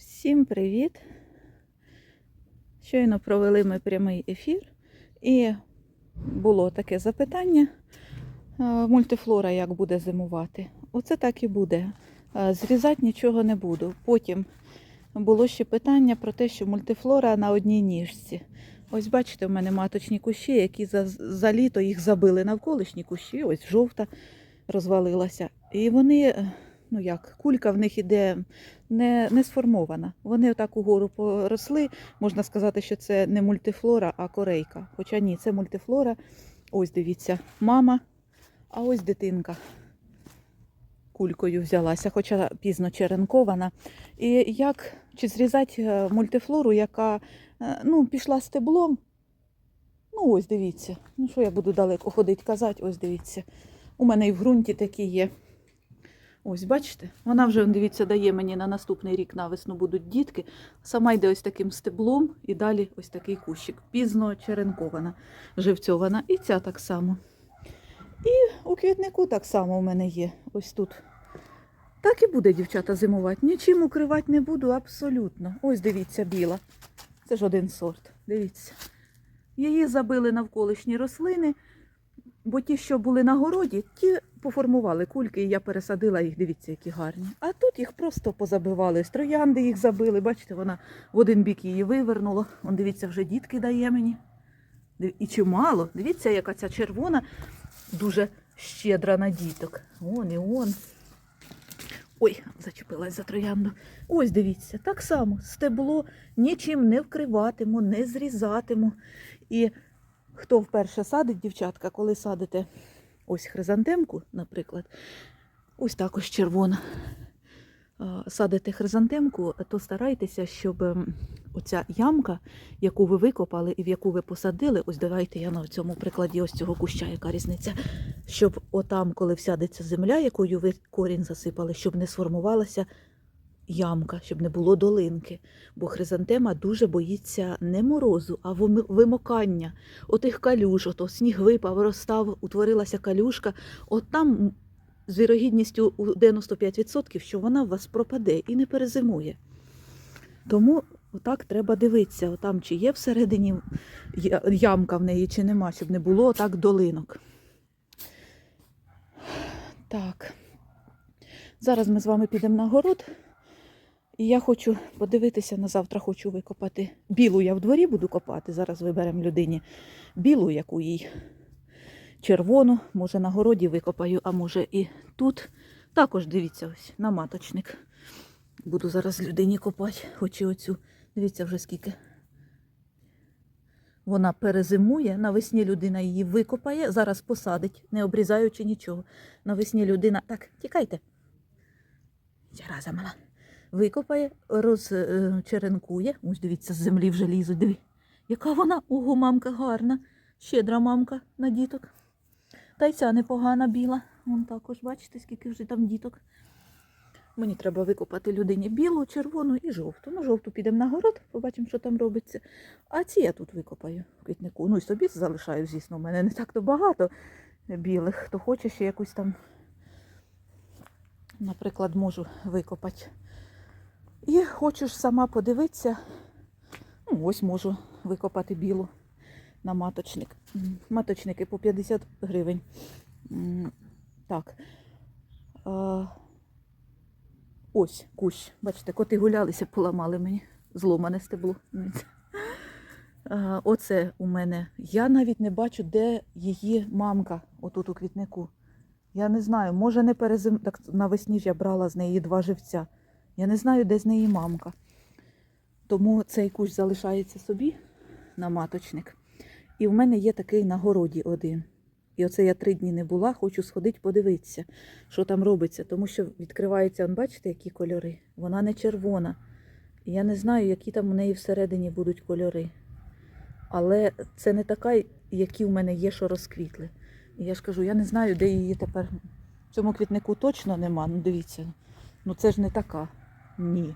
Всім привіт! Щойно провели ми прямий ефір, і було таке запитання: е, мультифлора як буде зимувати? Оце так і буде. Е, Зрізати нічого не буду. Потім було ще питання про те, що мультифлора на одній ніжці. Ось бачите, в мене маточні кущі, які за, за літо їх забили навколишні кущі, ось жовта розвалилася. І вони, е, ну як, кулька в них іде не, не сформована. Вони отак угору поросли. Можна сказати, що це не мультифлора, а корейка. Хоча ні, це мультифлора. Ось дивіться, мама, а ось дитинка. Кулькою взялася, хоча пізно черенкована. І як чи зрізати е, мультифлору, яка е, ну, пішла стеблом. Ну, ось дивіться. Ну, що я буду далеко ходити казати, ось дивіться. У мене і в ґрунті такі є. Ось, бачите, вона вже, дивіться, дає мені на наступний рік на весну будуть дітки. Сама йде ось таким стеблом і далі ось такий кущик. Пізно черенкована, живцьована. І ця так само. І у квітнику так само у мене є. Ось тут. Так і буде, дівчата, зимувати. Нічим укривати не буду абсолютно. Ось дивіться, біла. Це ж один сорт. Дивіться. Її забили навколишні рослини, бо ті, що були на городі, ті поформували кульки, і я пересадила їх, дивіться, які гарні. А тут їх просто позабивали. З троянди їх забили. Бачите, вона в один бік її вивернула. Вон, дивіться, вже дітки дає мені. І чимало. Дивіться, яка ця червона, дуже щедра на діток. Он і он. Ой, зачепилась за троянду. Ось дивіться, так само стебло нічим не вкриватиму, не зрізатиму. І хто вперше садить, дівчатка, коли садите? Ось хризантемку, наприклад, ось також червона. Садите хризантемку, то старайтеся, щоб оця ямка, яку ви викопали і в яку ви посадили, ось давайте я на цьому прикладі ось цього куща, яка різниця, щоб отам, коли всядеться земля, якою ви корінь засипали, щоб не сформувалася ямка, щоб не було долинки. Бо хризантема дуже боїться не морозу, а вимокання. Отих калюж, ото сніг випав, розстав, утворилася калюшка. От там з вірогідністю у 95%, що вона в вас пропаде і не перезимує. Тому отак треба дивитися, отам чи є всередині ямка в неї, чи нема, щоб не було отак долинок. Так. Зараз ми з вами підемо на город. І я хочу подивитися на завтра, хочу викопати. Білу я в дворі буду копати. Зараз виберемо людині білу, яку їй червону. Може на городі викопаю, а може і тут. Також дивіться ось на маточник. Буду зараз людині копати, хоч і оцю. Дивіться вже скільки. Вона перезимує, навесні людина її викопає, зараз посадить, не обрізаючи нічого. Навесні людина. Так, тікайте. Зараза мала. Викопає, розчеренкує. Ось дивіться, з землі вже лізуть. Диві. Яка вона? Ого, мамка гарна. Щедра мамка на діток. Та й ця непогана біла. Вон також, бачите, скільки вже там діток. Мені треба викопати людині білу, червону і жовту. Ну, жовту підемо на город, побачимо, що там робиться. А ці я тут викопаю в квітнику. Ну і собі залишаю, звісно, у мене не так то багато білих. Хто хоче ще якусь там, наприклад, можу викопати. І хочу ж сама подивитися. Ну, ось можу викопати білу на маточник. Маточники по 50 гривень. Так. Ось кущ. Бачите, коти гулялися, поламали мені. Зломане стебло. Оце у мене. Я навіть не бачу, де її мамка, отут у квітнику. Я не знаю, може не перезим. Так навесні ж я брала з неї два живця. Я не знаю, де з неї мамка. Тому цей кущ залишається собі на маточник. І в мене є такий на городі один. І оце я три дні не була, хочу сходити подивитися, що там робиться. Тому що відкриваються, он, бачите, які кольори. Вона не червона. Я не знаю, які там у неї всередині будуть кольори. Але це не така, які в мене є, що розквітли. І я ж кажу, я не знаю, де її тепер. В цьому квітнику точно нема. Ну дивіться. Ну це ж не така. Ні.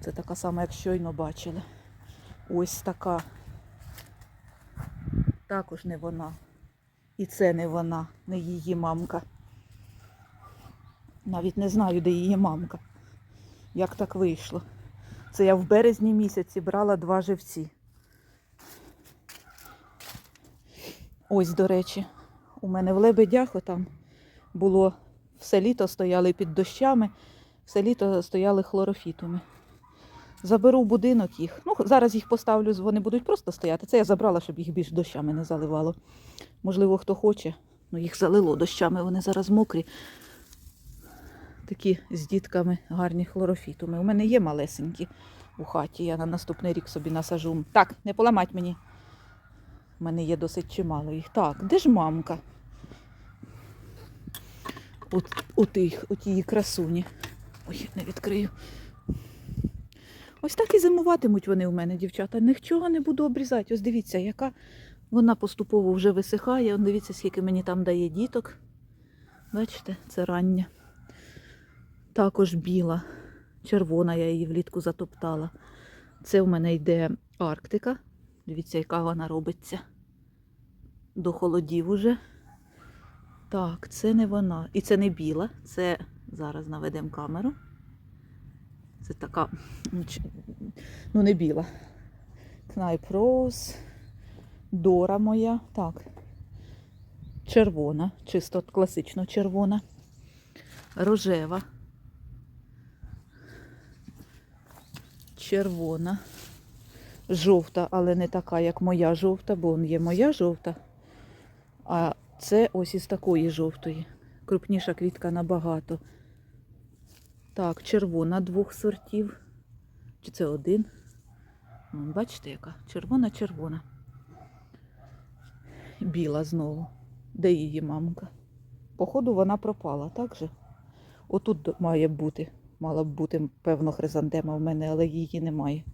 Це така сама, як щойно бачили. Ось така. Також не вона. І це не вона, не її мамка. Навіть не знаю, де її мамка. Як так вийшло? Це я в березні місяці брала два живці. Ось, до речі, у мене в лебедях там було все літо стояли під дощами, все літо стояли хлорофітами. Заберу в будинок їх. Ну, зараз їх поставлю, вони будуть просто стояти. Це я забрала, щоб їх більш дощами не заливало. Можливо, хто хоче. Ну, їх залило дощами, вони зараз мокрі. Такі з дітками гарні хлорофітуми. У мене є малесенькі у хаті. Я на наступний рік собі насажу. Так, не поламать мені. У мене є досить чимало їх. Так, де ж мамка? От, от, от її красуні. Ой, не відкрию. Ось так і зимуватимуть вони у мене, дівчата. Нічого не буду обрізати. Ось дивіться, яка вона поступово вже висихає. Он дивіться, скільки мені там дає діток. Бачите, це рання. Також біла, червона, я її влітку затоптала. Це у мене йде Арктика. Дивіться, яка вона робиться. До холодів уже. Так, це не вона. І це не біла. Це зараз наведемо камеру. Це така, ну, ну не біла. Кнайп Роуз, Дора моя. Так. Червона, чисто класично червона. Рожева. Червона. Жовта, але не така, як моя жовта, бо є моя жовта. А це ось із такої жовтої. Крупніша квітка набагато. Так, червона двох сортів. Чи це один? Бачите, яка? Червона-червона. Біла знову. Де її мамка? Походу, вона пропала, так же? Отут має бути. Мала б бути, певно, хризантема в мене, але її немає.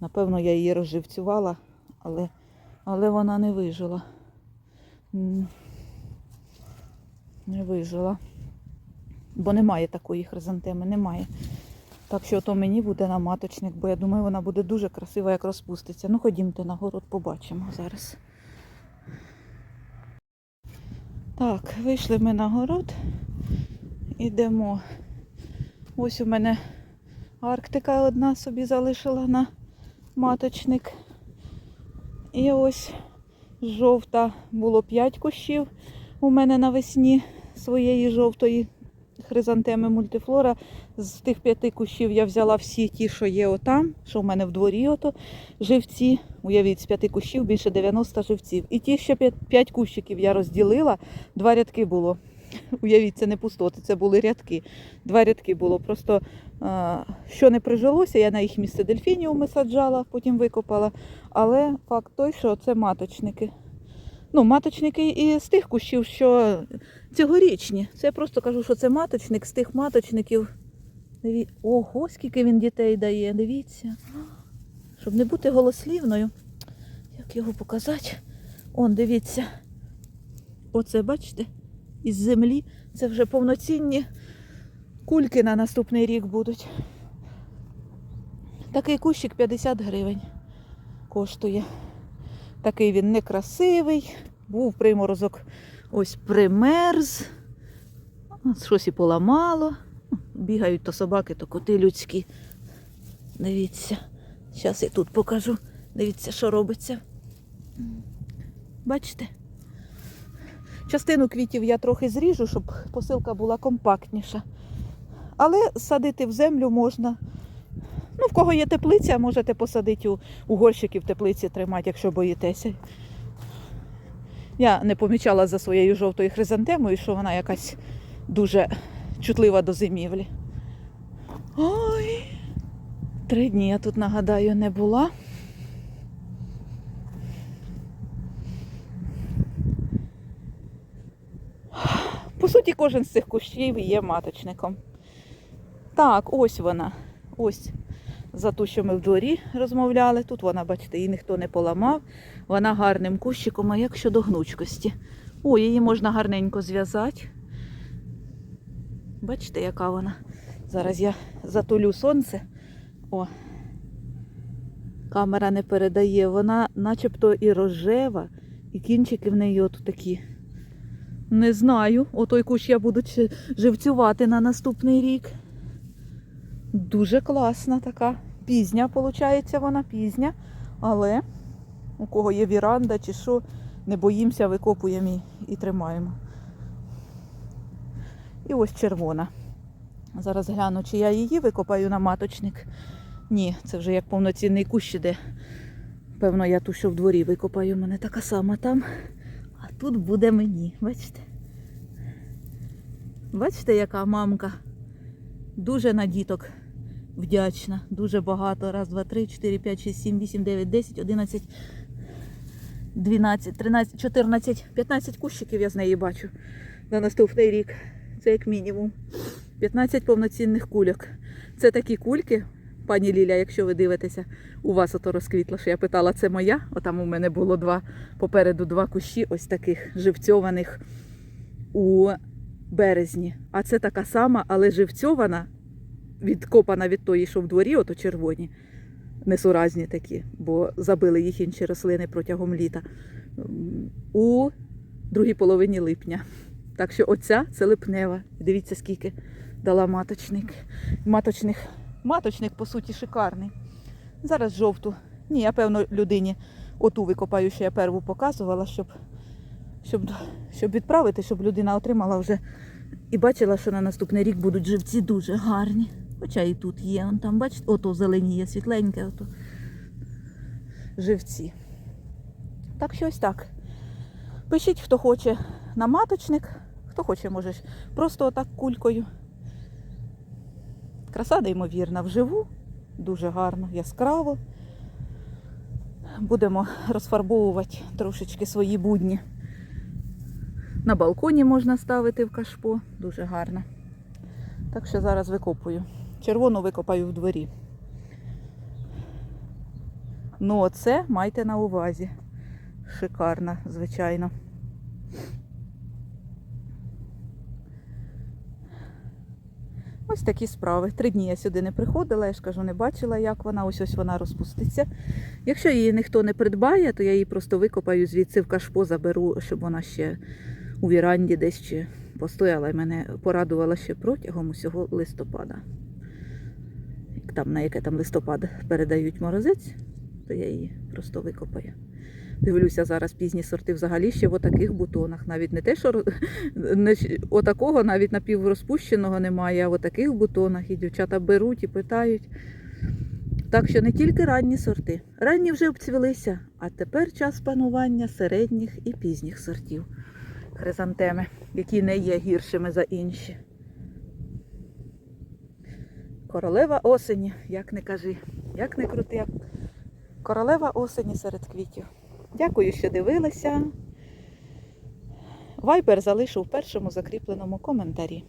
Напевно, я її розживцювала, але, але вона не вижила. Не вижила. Бо немає такої хризантеми, немає. Так що то мені буде на маточник, бо я думаю, вона буде дуже красива, як розпуститься. Ну, ходімте на город, побачимо зараз. Так, вийшли ми на город. Ідемо. Ось у мене Арктика одна собі залишила на маточник. І ось жовта було 5 кущів у мене навесні своєї жовтої хризантеми мультифлора. З тих п'яти кущів я взяла всі ті, що є отам, що в мене в дворі ото живці. Уявіть, з п'яти кущів більше 90 живців. І ті ще п'ять- кущиків я розділила, два рядки було. Уявіть, це не пустоти, це були рядки. Два рядки було. Просто що не прижилося, я на їх місце дельфініуми саджала, потім викопала. Але факт той, що це маточники. Ну, маточники і з тих кущів, що цьогорічні. Це я просто кажу, що це маточник з тих маточників. Ого, скільки він дітей дає, дивіться. Щоб не бути голослівною. Як його показати? Он, дивіться. Оце, бачите, із землі. Це вже повноцінні кульки на наступний рік будуть. Такий кущик 50 гривень коштує. Такий він некрасивий. Був приморозок, ось примерз. Щось і поламало. Бігають то собаки, то коти людські. Дивіться. Зараз я тут покажу. Дивіться, що робиться. Бачите? Частину квітів я трохи зріжу, щоб посилка була компактніша. Але садити в землю можна. Ну, в кого є теплиця, можете посадити у, у горщики в теплиці тримати, якщо боїтеся. Я не помічала за своєю жовтою хризантемою, що вона якась дуже чутлива до зимівлі. Ой, три дні я тут, нагадаю, не була. Суті, кожен з цих кущів є маточником. Так, ось вона. Ось за ту, що ми в дворі розмовляли. Тут вона, бачите, її ніхто не поламав. Вона гарним кущиком, а як щодо гнучкості. О, її можна гарненько зв'язати. Бачите, яка вона? Зараз я затулю сонце. О, камера не передає. Вона начебто і рожева, і кінчики в неї от такі. Не знаю. Отой кущ я буду живцювати на наступний рік. Дуже класна така. Пізня, виходить, вона пізня. Але у кого є віранда чи що, не боїмося, викопуємо і, і тримаємо. І ось червона. Зараз гляну, чи я її викопаю на маточник. Ні, це вже як повноцінний кущ іде. Певно, я ту, що в дворі викопаю. У мене така сама там. Тут буде мені. Бачите? Бачите, яка мамка? Дуже на діток вдячна. Дуже багато. Раз, два, три, чотири, п'ять, шість, сім, вісім, дев'ять, десять, одинадцять, дванадцять, тринадцять, чотирнадцять, п'ятнадцять кущиків я з неї бачу на наступний рік. Це як мінімум. 15 повноцінних кульок. Це такі кульки, пані Ліля, якщо ви дивитеся, у вас ото розквітло, що я питала, це моя. Отам у мене було два попереду два кущі, ось таких живцьованих у березні. А це така сама, але живцьована, відкопана від тої, що в дворі, ото червоні. Несуразні такі, бо забили їх інші рослини протягом літа. У другій половині липня. Так що оця це липнева. Дивіться, скільки дала маточник. Маточник, маточник, по суті, шикарний. Зараз жовту. Ні, я певно людині оту викопаю, що я перву показувала, щоб, щоб, щоб відправити, щоб людина отримала вже і бачила, що на наступний рік будуть живці дуже гарні. Хоча і тут є. Он там, бачите, ото зеленіє, світленьке, ото живці. Так що ось так. Пишіть, хто хоче на маточник, хто хоче, може просто отак кулькою. Краса неймовірна вживу, дуже гарно, яскраво. Будемо розфарбовувати трошечки свої будні. На балконі можна ставити в кашпо, дуже гарно. Так що зараз викопую. Червону викопаю в дворі. Ну, оце майте на увазі. Шикарна, звичайно. Ось такі справи. Три дні я сюди не приходила, я ж кажу, не бачила, як вона. Ось ось вона розпуститься. Якщо її ніхто не придбає, то я її просто викопаю звідси в кашпо, заберу, щоб вона ще у віранді десь ще постояла і мене порадувала ще протягом усього листопада. Там, на яке там листопад передають морозець, то я її просто викопаю. Дивлюся зараз пізні сорти взагалі ще в отаких бутонах. Навіть не те, що не отакого навіть напіврозпущеного немає, а в отаких бутонах. І дівчата беруть і питають. Так що не тільки ранні сорти. Ранні вже обцвілися, а тепер час панування середніх і пізніх сортів хризантеми, які не є гіршими за інші. Королева осені, як не кажи, як не крути. Королева осені серед квітів. Дякую, що дивилися. Вайбер залишу в першому закріпленому коментарі.